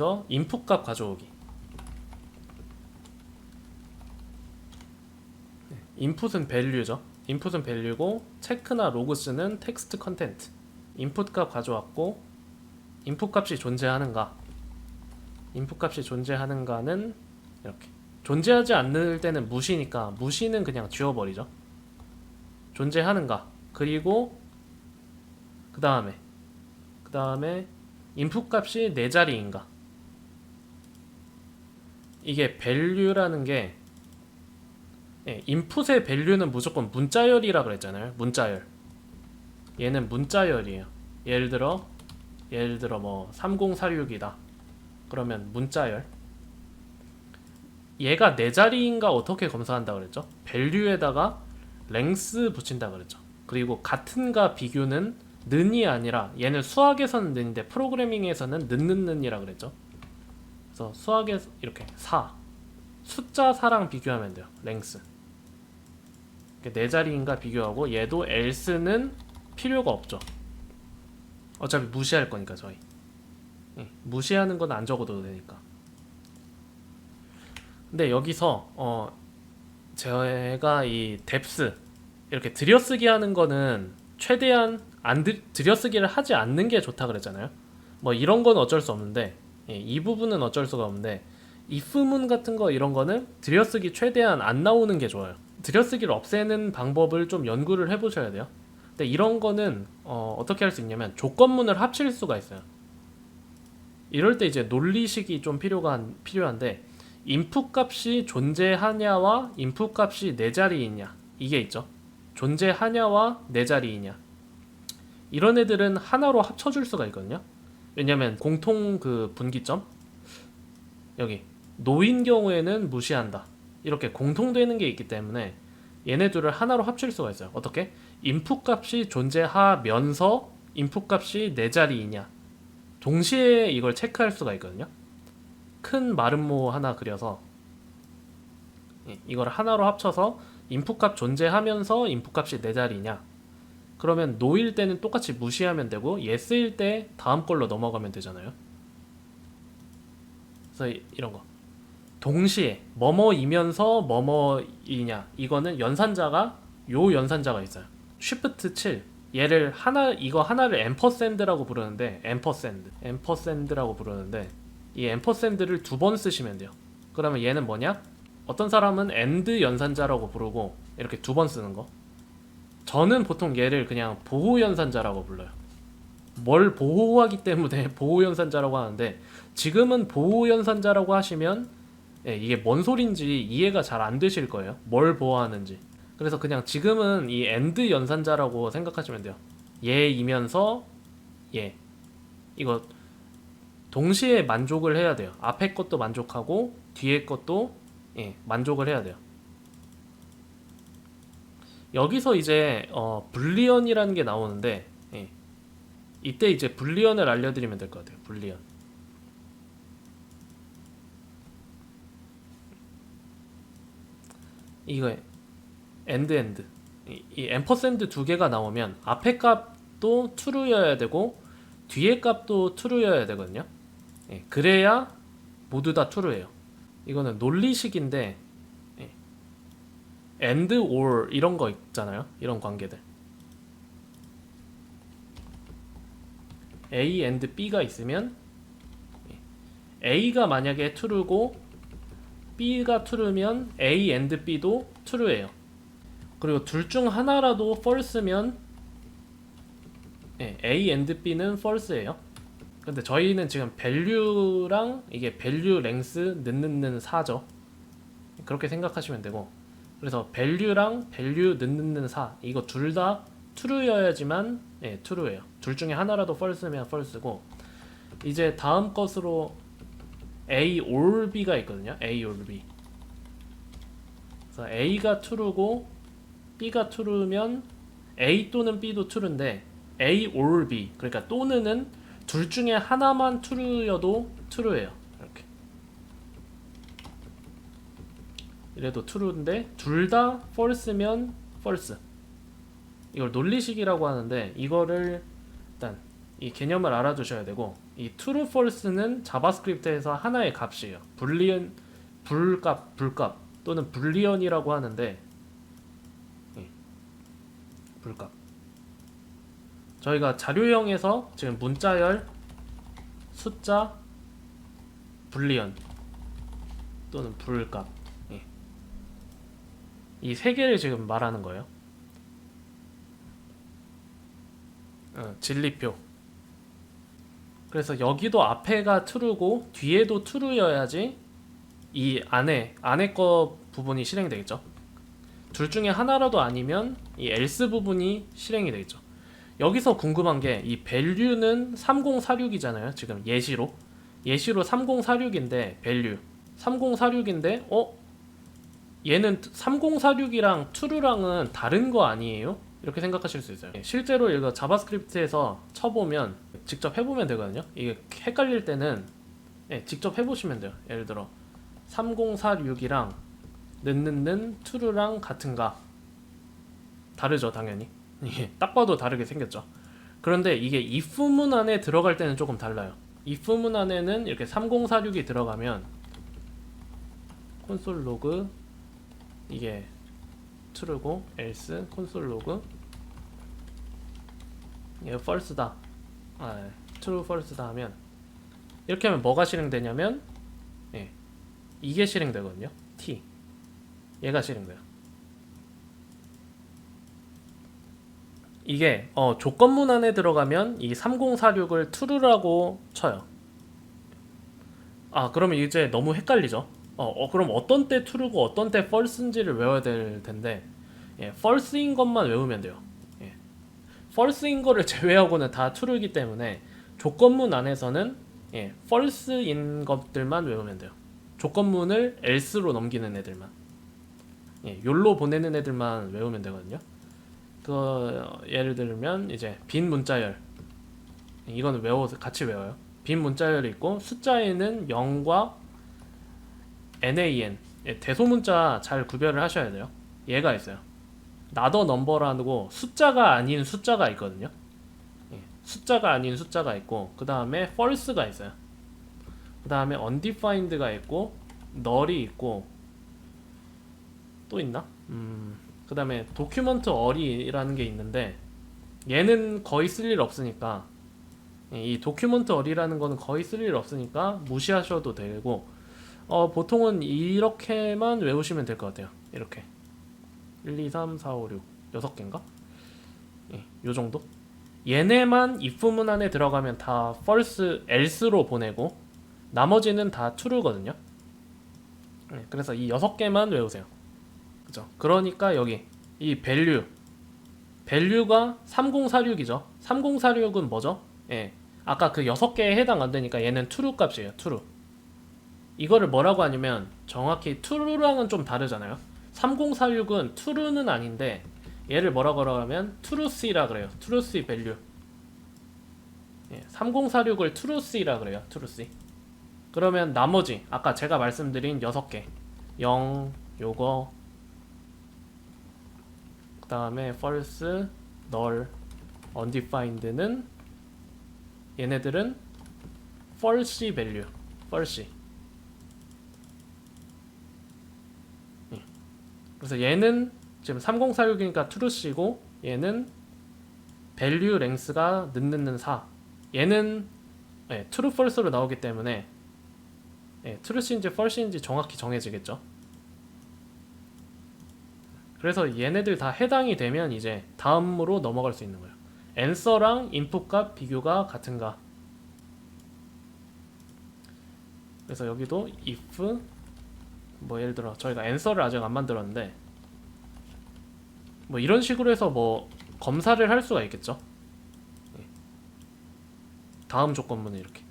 먼저 인풋 값 가져오기. 네, 인풋은 밸류죠. 인풋은 밸류고 체크나 로그스는 텍스트 컨텐트. 인풋 값 가져왔고 인풋 값이 존재하는가? 인풋 값이 존재하는가는 이렇게 존재하지 않을 때는 무시니까 무시는 그냥 지워버리죠. 존재하는가? 그리고 그 다음에 그 다음에 인풋 값이 네 자리인가? 이게 value라는 게 예, 인풋의 value는 무조건 문자열이라 그랬잖아요. 문자열. 얘는 문자열이에요. 예를 들어 예를 들어 뭐 3046이다. 그러면 문자열. 얘가 네 자리인가 어떻게 검사한다 그랬죠? value에다가 length 붙인다 그랬죠. 그리고 같은가 비교는 는이 아니라 얘는 수학에서는 는인데 프로그래밍에서는 는는는이라 그랬죠. 그래서 수학에서 이렇게 4 숫자 4랑 비교하면 돼요. 이렇게 네 자리인가 비교하고 얘도 else는 필요가 없죠. 어차피 무시할 거니까 저희. 예, 무시하는 건 안 적어도 되니까. 근데 여기서 어 제가 이 depth 이렇게 들여쓰기 하는 거는 최대한 안 들, 들여쓰기를 하지 않는 게 좋다 그랬잖아요. 뭐 이런 건 어쩔 수 없는데 예, 이 부분은 어쩔 수가 없는데 if문 같은 거 이런 거는 들여쓰기 최대한 안 나오는 게 좋아요. 들여쓰기를 없애는 방법을 좀 연구를 해보셔야 돼요. 근데 이런 거는 어, 어떻게 할 수 있냐면 조건문을 합칠 수가 있어요. 이럴 때 이제 논리식이 좀 필요가 한- 필요한데 인풋 값이 존재하냐와 인풋 값이 네 자리이냐 이게 있죠. 존재하냐와 네 자리이냐 이런 애들은 하나로 합쳐줄 수가 있거든요. 왜냐면 공통 그 분기점 여기 노인 경우에는 무시한다 이렇게 공통되는 게 있기 때문에 얘네들을 하나로 합칠 수가 있어요. 어떻게? 인풋 값이 존재하면서 인풋 값이 네 자리이냐 동시에 이걸 체크할 수가 있거든요. 큰 마름모 하나 그려서 예, 이걸 하나로 합쳐서 인풋 값 존재하면서 인풋 값이 네 자리냐 그러면 no일 때는 똑같이 무시하면 되고 yes일 때 다음 걸로 넘어가면 되잖아요. 그래서 이- 이런 거 동시에 뭐뭐이면서 뭐뭐이냐 이거는 연산자가 요 연산자가 있어요. 쉬프트 7 얘를 하나 이거 하나를 앰퍼샌드라고 부르는데 앰퍼샌드 앰퍼샌드라고 부르는데 이 앰퍼샌드를 두 번 쓰시면 돼요. 그러면 얘는 뭐냐? 어떤 사람은 엔드 연산자라고 부르고 이렇게 두 번 쓰는 거. 저는 보통 얘를 그냥 보호 연산자라고 불러요. 뭘 보호하기 때문에 보호 연산자라고 하는데 지금은 보호 연산자라고 하시면 예, 이게 뭔 소린지 이해가 잘 안 되실 거예요. 뭘 보호하는지. 그래서 그냥 지금은 이 엔드 연산자라고 생각하시면 돼요. 얘이면서 얘. 이거 동시에 만족을 해야 돼요. 앞에 것도 만족하고 뒤에 것도 예, 만족을 해야 돼요. 여기서 이제 어, 불리언이라는 게 나오는데 예, 이때 이제 불리언을 알려드리면 될 것 같아요. 불리언. 이거 엔드 엔드 이, 이 앰퍼샌드 두 개가 나오면 앞에 값도 true여야 되고 뒤에 값도 true여야 되거든요. 예, 그래야 모두 다 true예요. 이거는 논리식인데 예, and or 이런 거 있잖아요. 이런 관계들. A and B가 있으면 예, A가 만약에 true고 B가 true면 A and B도 true예요. 그리고 둘 중 하나라도 false면 예, A and B는 false예요. 근데 저희는 지금 value랑 이게 value length 는는는 4죠. 그렇게 생각하시면 되고 그래서 value랑 value 는는는 4 이거 둘 다 true여야지만 예, true예요. 둘 중에 하나라도 false면 false고 이제 다음 것으로 A or B가 있거든요. A or B. 그래서 A가 true고 B가 true면 A 또는 B도 true인데 A or B 그러니까 또는은 둘 중에 하나만 true여도 true예요. 이래도 true인데 둘 다 false면 false. 이걸 논리식이라고 하는데 이거를 일단 이 개념을 알아두셔야 되고 이 true false는 자바스크립트에서 하나의 값이에요. 불리언 불값 불값 또는 불리언이라고 하는데 예, 불값 저희가 자료형에서 지금 문자열 숫자 불리언 또는 불값 예. 이 세 개를 지금 말하는 거예요. 어, 진리표. 그래서 여기도 앞에가 true고 뒤에도 true여야지 이 안에 안에 거 부분이 실행되겠죠. 둘 중에 하나라도 아니면 이 else 부분이 실행이 되겠죠. 여기서 궁금한 게 이 value는 3046이잖아요. 지금 예시로 예시로 3046인데 value 3046인데 어 얘는 3046이랑 true랑은 다른 거 아니에요? 이렇게 생각하실 수 있어요. 예, 실제로 이거 자바스크립트에서 쳐보면 직접 해보면 되거든요. 이게 헷갈릴 때는 예, 직접 해보시면 돼요. 예를 들어 3046이랑 는는는 true랑 같은가 다르죠 당연히 예, 딱 봐도 다르게 생겼죠. 그런데 이게 if문 안에 들어갈 때는 조금 달라요. if문 안에는 이렇게 3046이 들어가면 콘솔 로그 이게 true고 else 콘솔 로그 이게 false다. 아, true false다 하면 이렇게 하면 뭐가 실행되냐면 예, 이게 실행되거든요. T. 얘가 실행돼요. 이게 어, 조건문 안에 들어가면 이 3046을 true라고 쳐요. 아 그러면 이제 너무 헷갈리죠 어, 어, 그럼 어떤 때 true고 어떤 때 false인지를 외워야 될 텐데 예, false인 것만 외우면 돼요. 예. false인 거를 제외하고는 다 true이기 때문에 조건문 안에서는 예, false인 것들만 외우면 돼요. 조건문을 else로 넘기는 애들만. 예, 욜로 보내는 애들만 외우면 되거든요. 그 예를 들면 이제 빈 문자열 이거는 외워서 같이 외워요. 빈 문자열이 있고 숫자에는 0과 NAN 예, 대소문자 잘 구별을 하셔야 돼요. 얘가 있어요. 나더 넘버라고 숫자가 아닌 숫자가 있거든요. 예, 숫자가 아닌 숫자가 있고 그 다음에 false가 있어요. 그 다음에 undefined가 있고 null이 있고 또 있나? 음, 그 다음에 document early라는 게 있는데 얘는 거의 쓸 일 없으니까 예, 이 document early라는 거는 거의 쓸 일 없으니까 무시하셔도 되고 어, 보통은 이렇게만 외우시면 될 것 같아요. 이렇게 1, 2, 3, 4, 5, 6 6개인가? 예, 요 정도? 얘네만 if문 안에 들어가면 다 false, else로 보내고 나머지는 다 true거든요. 예, 그래서 이 6개만 외우세요. 그죠? 그러니까 여기 이 value value가 3046이죠. 3046은 뭐죠? 예. 아까 그 6개에 해당 안 되니까 얘는 true 값이에요. true. 이거를 뭐라고 하냐면 정확히 true랑은 좀 다르잖아요. 3046은 true는 아닌데 얘를 뭐라고 하면 trueC라 그래요. trueC. 예, 3046을 trueC라 그래요. trueC. 그러면 나머지 아까 제가 말씀드린 6개 0 요거 그 다음에 false, null, undefined는 얘네들은 false value, false. 그래서 얘는 지금 3046이니까 trueC고 얘는 value length가 는는는 4 얘는 예, true false로 나오기 때문에 예, trueC인지 false인지 정확히 정해지겠죠. 그래서 얘네들 다 해당이 되면 이제 다음으로 넘어갈 수 있는 거예요. answer랑 input 값 비교가 같은가? 그래서 여기도 if 뭐 예를 들어 저희가 앤서를 아직 안 만들었는데 뭐 이런 식으로 해서 뭐 검사를 할 수가 있겠죠. 예. 다음 조건문은 이렇게